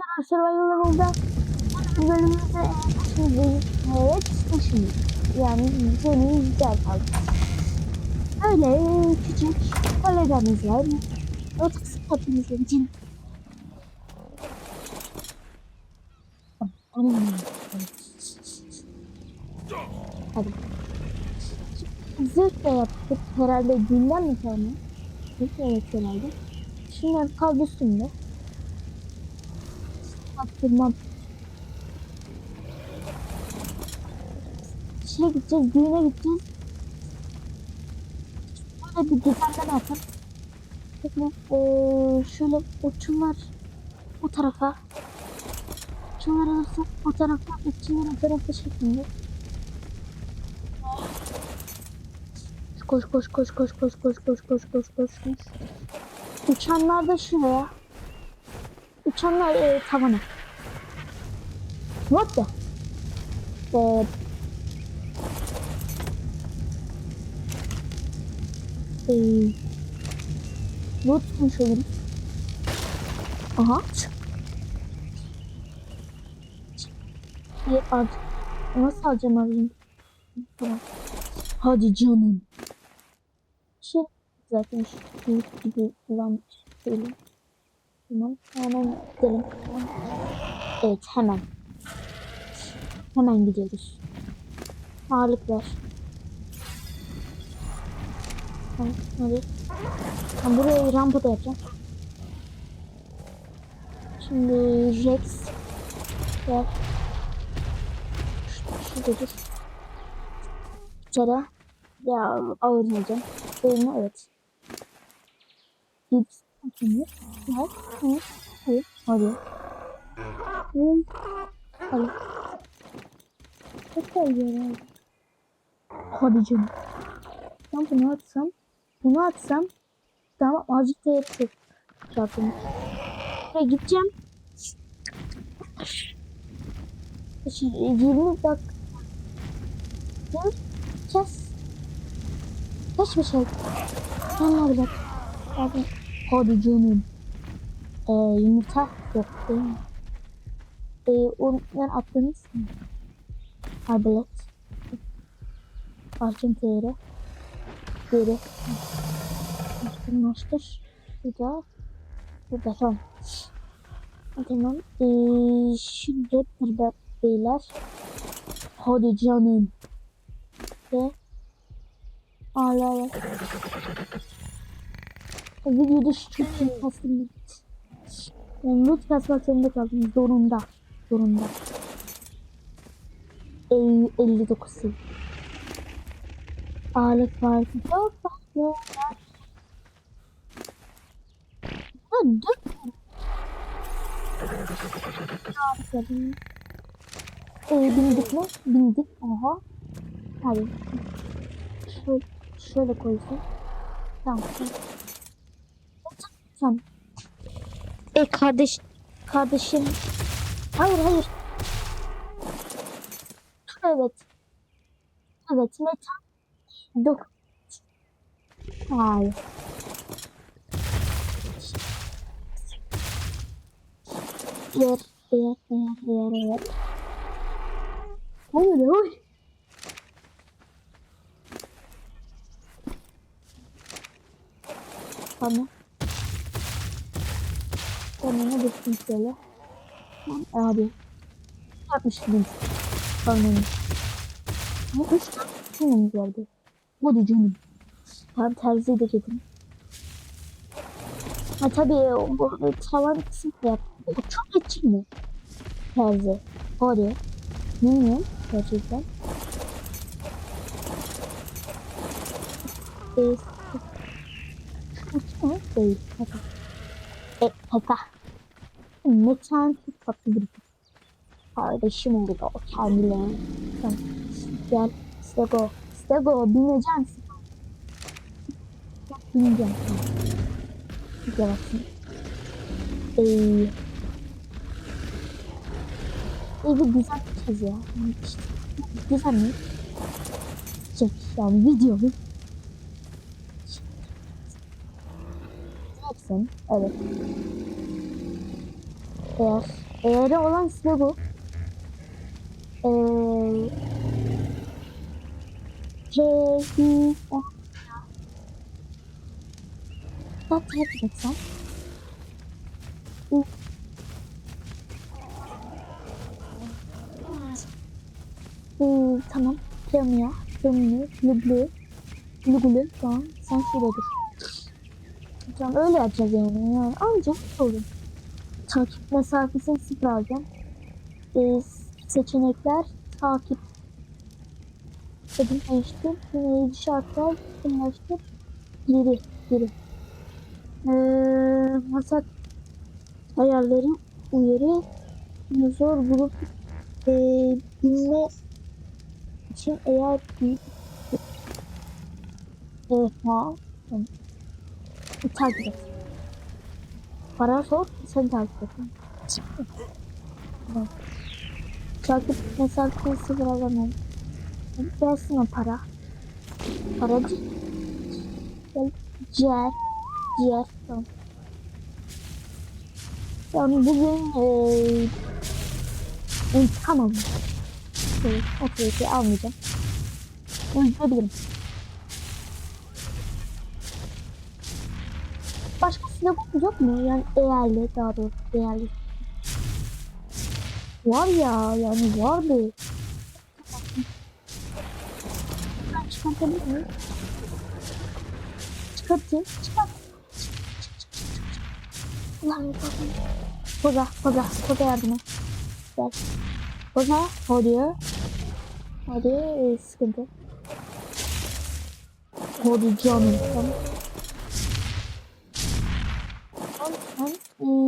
arkadaşlar Survival Level'da bu bölümümüzde evet şimdi yani seni güzel kaldı. Böyle küçük kolegamızlar notuk spotımızın için. Hadi. Zırh da yaptık herhalde günden mi kalmış? Zırh da yaptık herhalde. Şimdi kaldı üstünde. Attırmam. Şeye gideceğiz, düğüne gideceğiz. Böyle bir düzenleme yapalım. Bakın eee şöyle uçumlar bu tarafa. Uçumlar arası o tarafa, uçumlar o tarafa şeklinde. Koş koş koş koş koş koş koş koş koş koş koş. Uçanlar da şuraya. Uçanlar e, tavana. What the? E, e, tutmuş olurum? Aha. Bir ad. Nasıl alacağım abim? Tamam. Hadi canım. Şey zaten şu gibi kullanmış. Şöyle. Tamam. Hemen gidelim. Evet hemen. Hemen gidiyoruz. Ağırlık ver. Tamam hadi. Ben buraya rampa da yapacağım. Şimdi Rex. Gel. Şurada dur. İçeri. Ya ağır olacağım. Evet. Git. Şimdi. Gel. Hadi. Hadi. Hadi. Hı. Hadi. Çok seviyorum. Hadi canım. Ben bunu atsam. Bunu atsam. Tamam azıcık da yapacak. Çarpım. Ve gideceğim. Şimdi 20 dakika. Dur. Kes. Kaç bir şey. Onlar bak. Abi. Hadi canım. Ee, yumurta yok değil mi? Ee, ondan attınız mı? Arbelet. Arjantere. Geri. Master master. Bir daha. Bir daha. Tamam. Tamam. Ee, şimdi burada beyler. Hadi canım. Ve var. Videoda iyi kastım. Yani loot kasmak zorunda kaldım. Zorunda. Zorunda. El- 59 sil. Ağırlık var. Çok farklı. Ha dur. Harika. Ee, bindik mi? Bindik. Aha. Hadi. Şöyle, şöyle koysun. Tamam. Tamam. E kardeş, kardeşim. Hayır hayır. Evet. Evet metal. Dok. Hayır. Yer, yer, yer, yer, yer. Hayır, hayır. Tamam. Sonuna düştüm şöyle. Abi. 60 bin. Anladım. Bu üç tane canımız vardı. Bu da canım. Tam terziyi de çekin. Ha tabii bu tavan kısmı da yaptım. Bu çok açık mı? Terzi. Oraya. Bilmiyorum gerçekten. Değil. Açık mı? Değil. Kaka. E, kaka. Mutant tatlı bir kardeşim oluyor kendilerine. Gel Stego. Stego bineceğim. Bineceğim. Gel bakayım. Ey. Ey bu güzel bir kız ya. İşte, güzel mi? Çek yani videoyu. Çek. Çeksin. Evet. Eğer. Eğeri olan size bu. Ee, Rehi. Bak takip etsen. Ee, tamam. Plamia, Domino, Lublu, Lugulu falan. Sen şuradadır. Tamam öyle yapacağız yani. yani. Anca olur. Takip mesafesini sıfır alacağım. Ee, seçenekler takip dedim değiştir. Dinleyici şartlar dinleştir. Geri geri. Ee, masak ayarları uyarı user grup ee, dinle için eğer tamam. Bir takip et. Para sor, sen takip et. Evet. Takip mesafesini sıfır alamam. Gelsin o para. Para değil. Gel. Ciğer. Ciğer. Tamam. Yani bugün eee intikam aldım. Evet, otorite almayacağım. Öldürebilirim. Silah yok mu? Yani değerli daha doğrusu değerli. Var ya yani vardı. Çıkartabilir miyim? Çıkartayım. Çıkart. Ulan yapalım. Koza, koza, koza yardıma. Gel. Koza, oluyor. Hadi sıkıntı. Hadi canım. Tamam.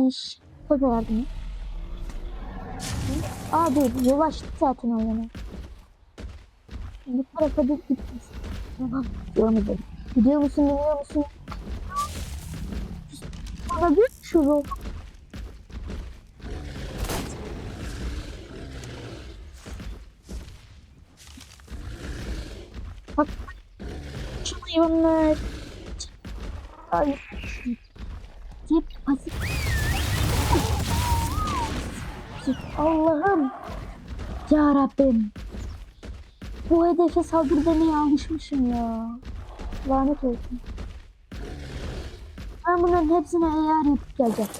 Tamam. İş. Koza yardıma. Aa dur yavaştı zaten o yana. Bu tarafa da gitmiş. Tamam görmedim. Biliyor musun biliyor musun? Bana bir şunu. Bak. Şu hayvanlar. Ay. Allah'ım. Ya Rabbim. Bu hedefe saldırmaya alışmışım ya. Lanet olsun. Ben bunların hepsine eğer yapıp geleceğim.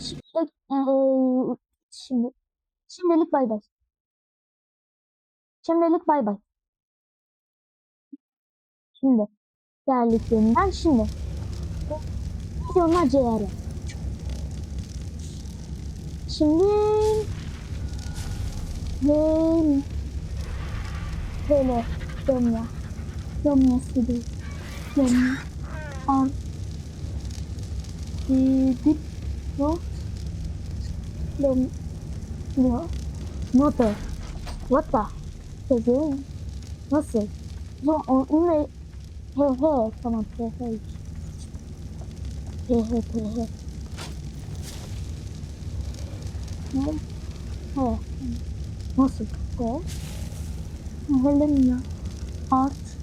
Şimdi, eee, şimdi, şimdilik bay bay. Şimdilik bay bay. Şimdi, geldiklerinden şimdi. Milyonlarca yer. Şimdi ve böyle dönüyor. Dönüyor sürü. Dönüyor. Al. Dip. Not. Dönüyor. Nota. What the? Sözü. Nasıl? Ya o ne? He he. Tamam he he. He he he Well, oh, was it gold? Volenia, Arts,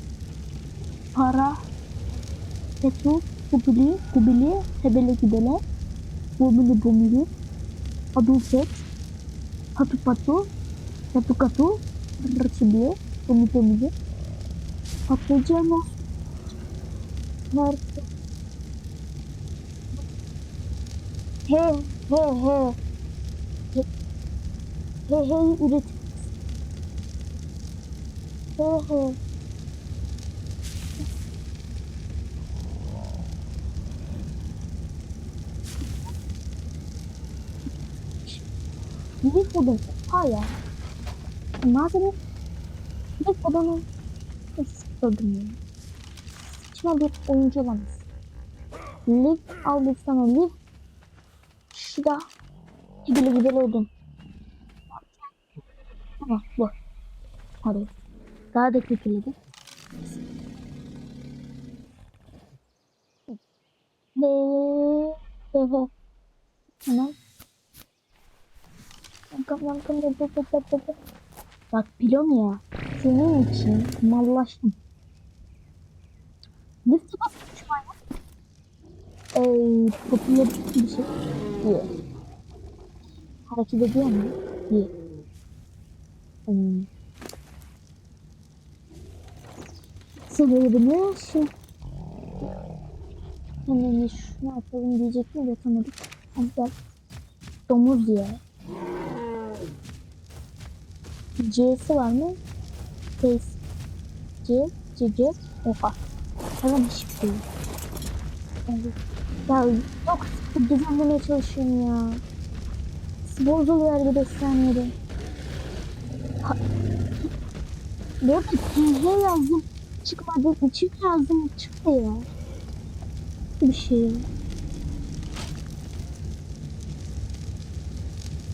Para, Etu, Kubili, Kubili, Hebele Gibele, Bumili Bumili, Adulset, Hatu Patu, Hatu Katu, Rıçıbiye, Bumi Bumi, Patlıcanı, Nerede? He, he, he. He he üret. He he. Büyük odun. Hayır. Malzeme. Büyük odunun. Sıkıldım ya. Saçma bir oyuncu olamaz. Lig al bir sana lig. Şu da. Gideli gideli odun. Tamam bu. Hadi. Daha da ve. Tamam. Bak biliyorum ya. Senin için mallaştım. Bak şu an. Eee popüler bir şey. Diyor. Takip ediyor mu? İyi. Hmm. Sebebini şu Hemen şunu atalım diyecektim de atamadım. Hadi gel. Domuz ya. C'si var mı? Face. C, C, C. Oha. Hemen hiçbir şey. yok. Evet. Ya çok sıkı düzenlemeye çalışıyorum ya. Bozuluyor arkadaş saniyede. Ha- Bu arada TH yazdım. Çıkmadı. Çift yazdım. Çıktı ya. Bir şey.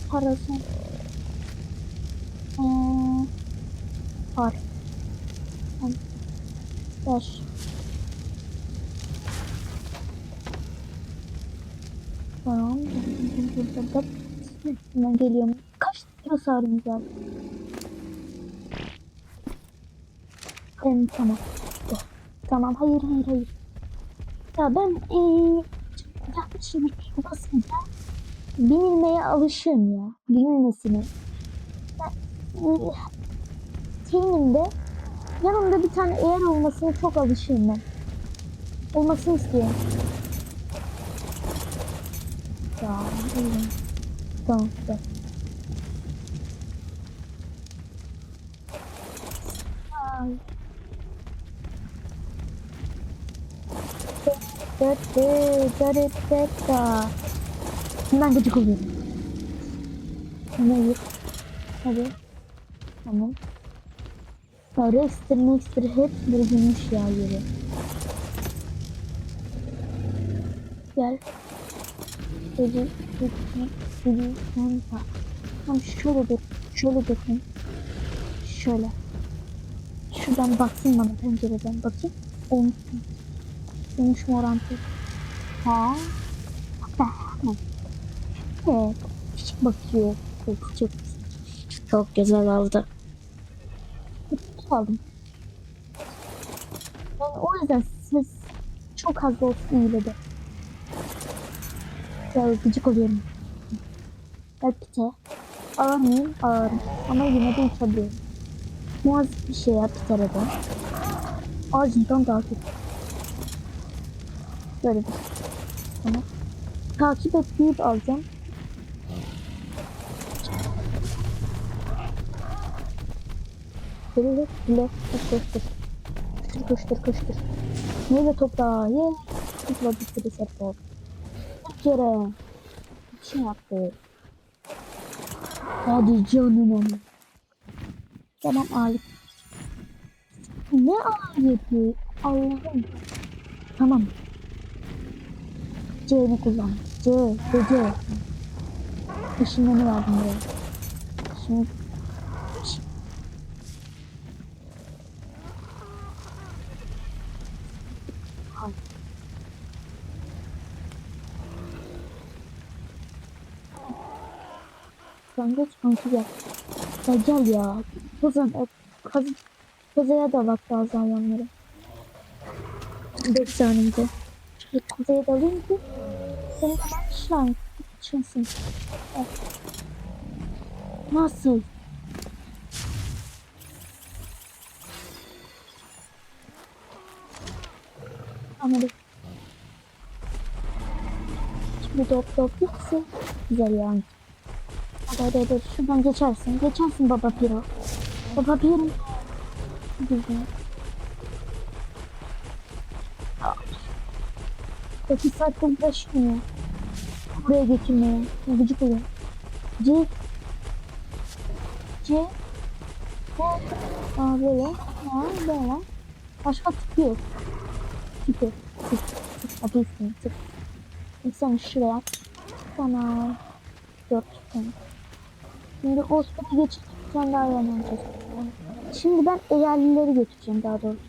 Parası. Ee, var. Hadi. Ver. Tamam. Ben geliyorum. Kaç lira sarımız var? Tamam. Oh, Tamam. Hayır hayır hayır. Ya ben eee yaklaşık basınca binilmeye alışığım ya. Binilmesine. Ben, yanımda bir tane eğer olmasına çok alışığım ben. Olmasını istiyorum. Ya, iyi. Tamam, güzel. Hemen gıcık oluyorum. Hayır. Hadi. Tamam. Ya Rexter, Maxter hep bozulmuş ya yeri. Gel. Dedi, dedi, dedi, kanka. Tamam şöyle dur, şöyle bakın. Şöyle. Şuradan baksın bana pencereden bakayım. Olmuş mu orantı? Ha? Evet. Küçük bakıyor. Çok, çok, çok güzel oldu. Aldım. Yani o yüzden ses çok az olsun iyile de. Ya gıcık oluyorum. Belki de ağır mıyım? Ağırım. Ama yine de uçabiliyorum. Muaz bir şey yap bir tarafa. Ağacından daha kötü. Böyle bir. Tamam. Takip et deyip alacağım. Böyle bile koştur. Koştur koştur koştur. Neyle toprağı? Ye. Tıkla bir sürü serpol. Bir kere. Bir şey yaptı. Hadi canım onu. Tamam alet. Ne aleti? Allah'ım. Tamam. C'ni kullan. C, C, C. Işınlanı verdim buraya. Şimdi Ay. Sen geç kanki gel. Ya gel ya. Kızım, e, kız, kızıya da bak bazı hayvanlara. Beş saniyede. Şöyle kızıya da alayım ki. Senin hemen şan. Şansın. Evet. Nasıl? Anladım. Şimdi dop dop yoksa güzel yani. Hadi hadi hadi şuradan geçersin. Geçersin baba piro. Baba piro. Güzel. Peki saatte uğraşmıyor. Buraya getirmeye. Gıcık oluyor. C. C. C. Aa böyle. Aa böyle. Başka tipi yok. Tipi. Tip. Tip. Adı ismi. Tip. İnsan şuraya. Sana. Dört tane. Şimdi hospital'e geçip bir tane daha hayvan alacağız. Şimdi ben eğerlileri götüreceğim daha doğrusu.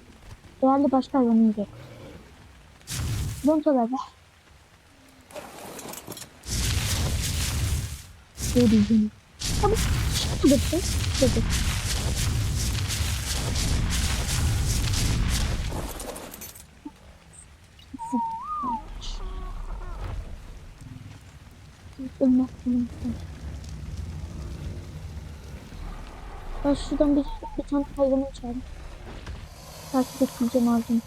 Eğerli başka hayvanımız yok. Dontalar ver. Ne diyeceğim? Tamam. Şimdi bitti. Bitti. Ölmez. Ölmez. Ben şuradan bir, bir tane hayvanı çağırdım. Takip etmeyeceğim Arjun.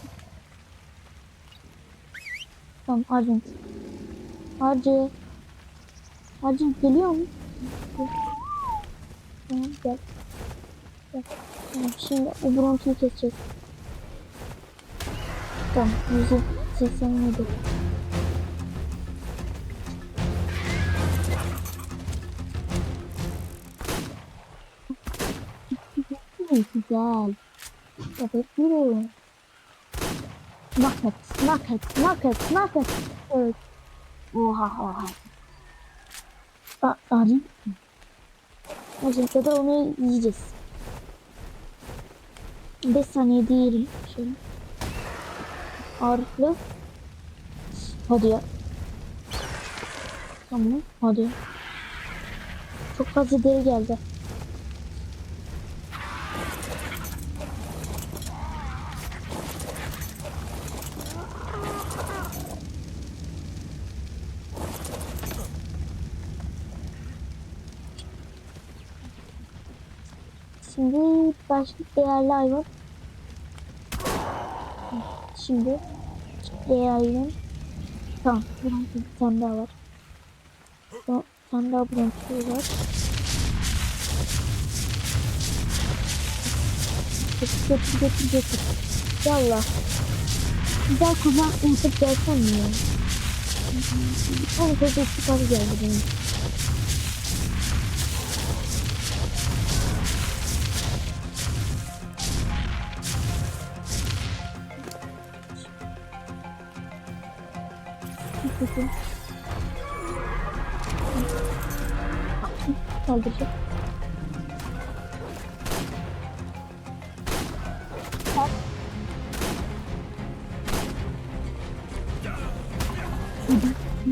Tamam Arjun. Arjun. Arjun geliyor mu? Tamam gel. Gel. Tamam, şimdi o brontuyu keseceğiz. Tamam 187. Güzel. Evet yürü. Naklet, naklet, naklet, naklet. Evet. Oha oha. A arayayım. Acaba da onu yiyeceğiz. 5 saniye değil. Şöyle. Ağırlıklı. Hadi ya. Tamam hadi. Çok fazla deri geldi. Şimdi başka değerli hayvan. Şimdi değerli hayvan. Tamam. Bir tane daha var. Bir tane daha buranın var. Getir getir getir getir. Yallah. Güzel kuzan yapıp gelsen mi ya? Bir tane koca çıkar geldi benim.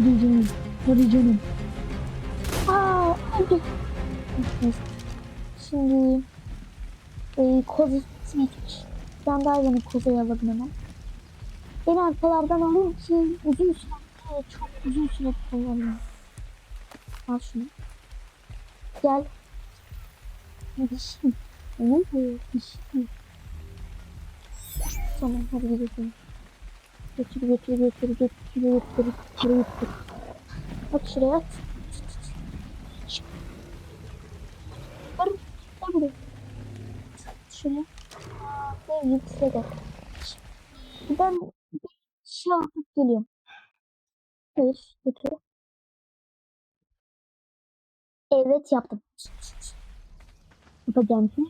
Hadi, canım, hadi canım. Aa, hadi. Şimdi e, kozu seçmiş. Ben daha yeni kozuyu alırım hemen. Beni arkalardan alayım ki uzun süre çok uzun süre kullanıyorum. Al şunu. Gel. Dişim. Bu? Dişim. Tamam hadi gidelim. Götür götür götür götür götür götür götür. At şuraya at. Dur. Gel buraya. Şuraya. Ve yüksele. Ben bir şey alıp geliyorum. Evet, götür. Evet yaptım. Yapacağım ki.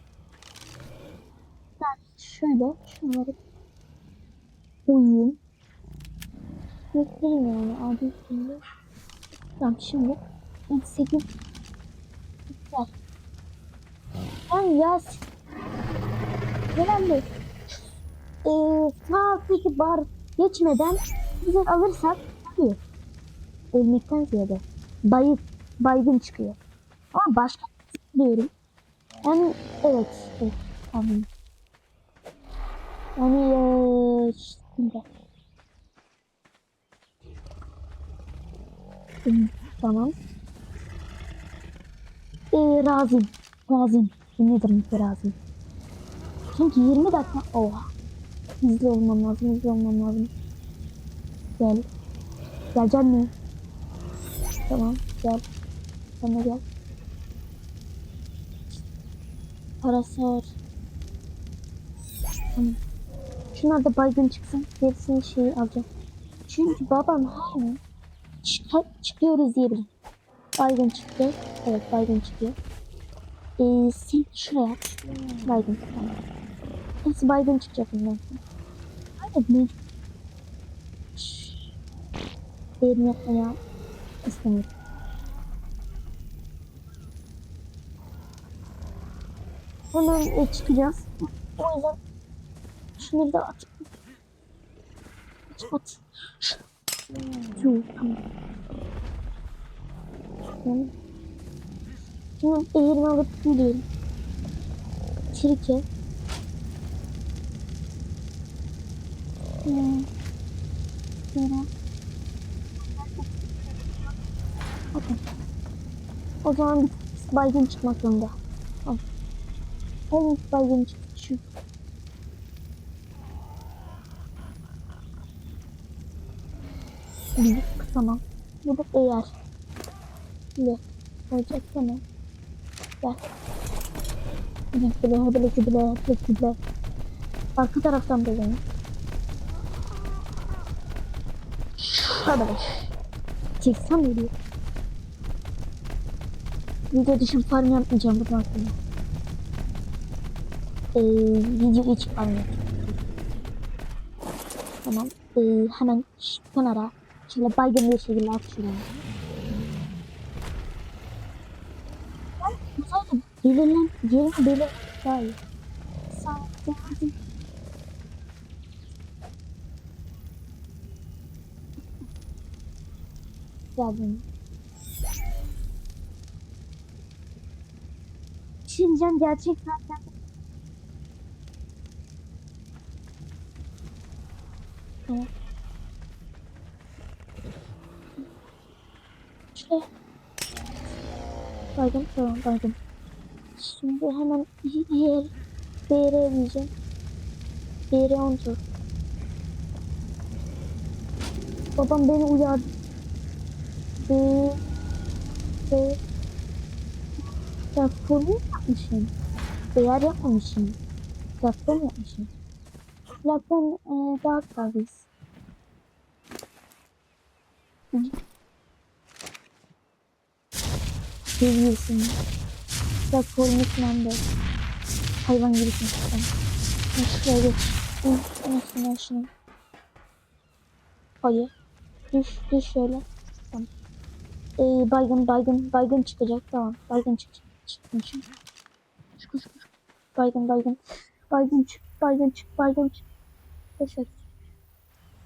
Ben şöyle şunları uyuyayım. Göstereyim yani abi şimdi. Tamam şimdi ilk 8 güzel. Ben yaz önemli. Ee, sağ alttaki bar geçmeden güzel alırsak oluyor ölmekten ziyade bayık, baygın çıkıyor. Ama başka diyorum. Yani evet, evet tamam. Yani ee, şimdi. Tamam. Ee, razıyım. Razıyım. Yemin ederim ki razıyım. Çünkü 20 dakika... Oha. Hızlı olmam lazım. Hızlı olmam lazım. Gel. Gelecek mi? Tamam gel. Sen de gel. Parası var. Tamam. Şunlar da baygın çıksın. Gerisini şeyi alacağım. Çünkü babam hala çık çıkıyoruz diyebilir. Baygın çıktı. Evet baygın çıkıyor. Ee, sen şuraya at. Baygın tamam. Nasıl baygın çıkacak bundan? Hadi ne? Değerini yapmaya istemiyorum. Hemen e, çıkacağız. O yüzden şunları da at. At. at. Tamam. Tamam. Şimdi eğerimi alıp. Hmm. Şöyle. Bakın. O zaman baygın çıkmak zorunda. Tamam. İlk baygın Hı, Tamam. Bu da eğer. Ne? Olacak tamam. Gel. Hadi bile, hadi bile, hadi bile, hadi bile. Arka taraftan da benim. Hadi bak. Çeksem mi diyor? Video dışı farm yapmayacağım bundan sonra. Ee, video içi farm yapacağım. Tamam. Ee, hemen şu kenara şöyle baygın bir şekilde at şuraya. Zaten belirlen, yerini belir daha iyi. Sağ ol. Geldim. Şimdi gerçekten Tamam. Şöyle. Baydım tamam baydım. Şimdi hemen yer BR diyeceğim. BR 10 tur. Babam beni uyardı. B B Platformu yapmışım. Değer yapmamışım. Platform yapmışım. Platform e, daha servis. Seviyorsun. Platformu falan da. Hayvan gibisin sen. Şuraya geç. Şuna şuna. Hayır. Düş, düş şöyle. Tamam. Ee, baygın, baygın, baygın çıkacak. Tamam, baygın çıkacak. Çıkmış. Çık, çık, çık. Baygın, baygın. Baygın çık, baygın çık, baygın çık. Boşver.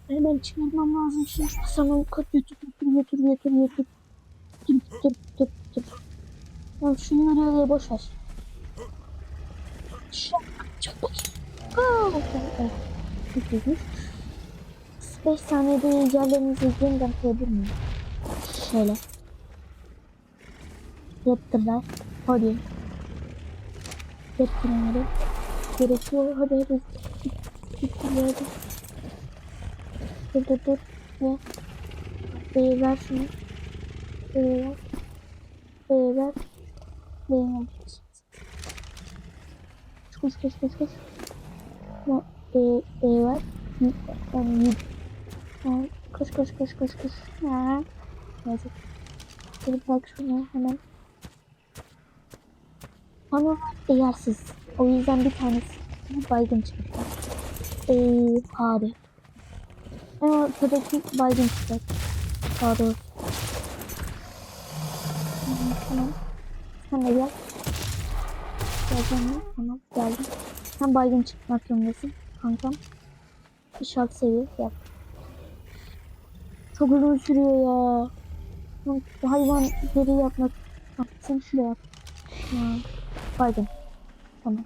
Hemen çıkarmam lazım şimdi. Sana kat götür, götür, götür, götür, götür. Götür, götür, götür, götür. Tamam, şunları araya boş ver. Çık bakayım. Götürmüş. 5 saniyede yerlerinizi yeniden koyabilir miyim? Şöyle. Yaptılar. Hadi. Yaptılar. Gerekiyor. Hadi hadi. Yaptılar. Hadi. Dur dur dur. Ne? Bey ver şunu. Bey ver. Ver. Koş koş koş koş. Ne? Bey, bey ver. Yani Ha, Koş koş koş koş. Dur bak şuna hemen. Ama değersiz. O yüzden bir tanesi baygın çıktı. Eee hadi. Ama tabii baygın çıkacak. Daha Tamam. Sen de gel. Geleceğim mi? Tamam geldim. Sen baygın çıkmak zorundasın kankam. Bir şart seviye yap. Çok uzun sürüyor ya. Bu hayvan geri yapmak. Sen şuraya yap. Baygın. Tamam.